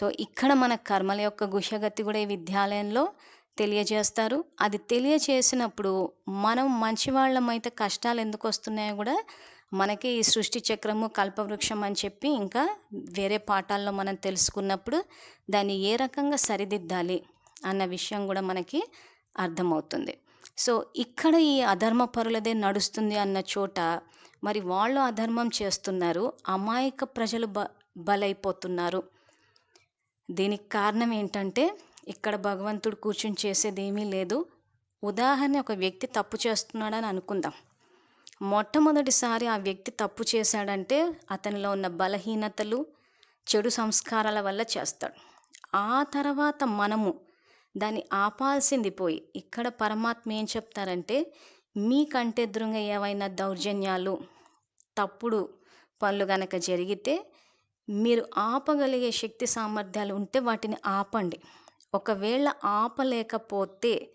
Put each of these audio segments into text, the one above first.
So ఇక్కడ మన కర్మల యొక్క గుషగతి కూడా ఈ విద్యాలయంలో తెలియజేస్తారు. అది తెలియచేసినప్పుడు మనం మంచివాళ్ళమైతే కష్టాలు ఎందుకు వస్తున్నాయో కూడా మనకి ఈ సృష్టి చక్రము కల్పవృక్షం అని చెప్పి ఇంకా వేరే పాఠాల్లో మనం తెలుసుకున్నప్పుడు దాన్ని ఏ రకంగా సరిదిద్దాలి అన్న విషయం కూడా మనకి అర్థమవుతుంది. సో ఇక్కడ ఈ అధర్మ పరులదే నడుస్తుంది అన్న చోట మరి వాళ్ళు అధర్మం చేస్తున్నారు అమాయక ప్రజలు బ బలైపోతున్నారు. దీనికి కారణం ఏంటంటే ఇక్కడ భగవంతుడు కూర్చుని చేసేది ఏమీ లేదు. ఉదాహరణ ఒక వ్యక్తి తప్పు చేస్తున్నాడని అనుకుందాం. మొట్టమొదటిసారి ఆ వ్యక్తి తప్పు చేశాడంటే అతనిలో ఉన్న బలహీనతలు చెడు సంస్కారాల వల్ల చేస్తాడు. ఆ తర్వాత మనము దాన్ని ఆపాల్సింది పోయి ఇక్కడ పరమాత్మ ఏం చెప్తారంటే మీకంటే ఎదురుగా ఏవైనా దౌర్జన్యాలు తప్పుడు పనులు గనక జరిగితే మీరు ఆపగలిగే శక్తి సామర్థ్యాలు ఉంటే వాటిని ఆపండి. ఒకవేళ ఆపలేకపోతే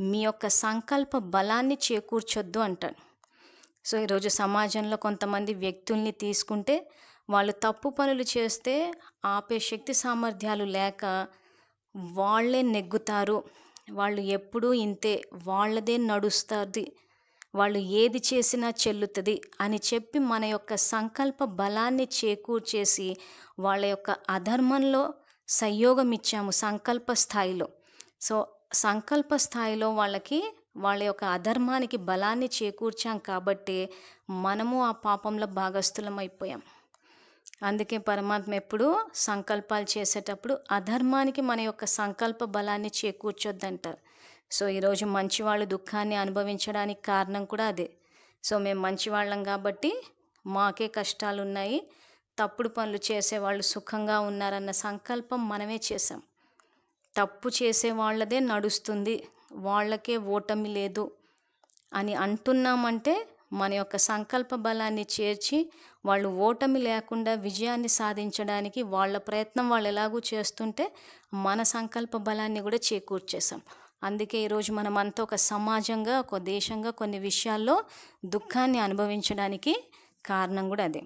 మీ యొక్క సంకల్ప బలాన్ని చేకూర్చొద్దు అంటాను సో ఈరోజు సమాజంలో కొంతమంది వ్యక్తుల్ని తీసుకుంటే వాళ్ళు తప్పు పనులు చేస్తే ఆపే శక్తి సామర్థ్యాలు లేక వాళ్ళే నెగ్గుతారు. వాళ్ళు ఎప్పుడూ ఇంతే వాళ్ళదే నడుస్తుంది. వాళ్ళు ఏది చేసినా చెల్లుతుంది అని చెప్పి మన యొక్క సంకల్ప బలాన్ని చేకూర్చేసి వాళ్ళ యొక్క అధర్మంలో సంయోగం ఇచ్చాము సంకల్ప స్థాయిలో. సో సంకల్ప స్థాయిలో వాళ్ళకి వాళ్ళ యొక్క అధర్మానికి బలాన్ని చేకూర్చాం కాబట్టి మనము ఆ పాపంలో భాగస్థులం అయిపోయాం. అందుకే పరమాత్మ ఎప్పుడు సంకల్పాలు చేసేటప్పుడు అధర్మానికి మన యొక్క సంకల్ప బలాన్ని చేకూర్చొద్దంటారు. సో ఈరోజు మంచివాళ్ళు దుఃఖాన్ని అనుభవించడానికి కారణం కూడా అదే. సో మేము మంచివాళ్ళం కాబట్టి మాకే కష్టాలు ఉన్నాయి తప్పుడు పనులు చేసేవాళ్ళు సుఖంగా ఉన్నారన్న సంకల్పం మనమే చేసాం తప్పు చేసే వాళ్ళదే నడుస్తుంది. వాళ్ళకే ఓటమి లేదు అని అంటున్నామంటే మన యొక్క సంకల్ప బలాన్ని చేర్చి వాళ్ళు ఓటమి లేకుండా విజయాన్ని సాధించడానికి వాళ్ళ ప్రయత్నం వాళ్ళు ఎలాగూ చేస్తుంటే మన సంకల్ప బలాన్ని కూడా చేకూర్చేసాం అందుకే ఈరోజు మనం అంతా ఒక సమాజంగా ఒక దేశంగా కొన్ని విషయాల్లో దుఃఖాన్ని అనుభవించడానికి కారణం కూడా అదే.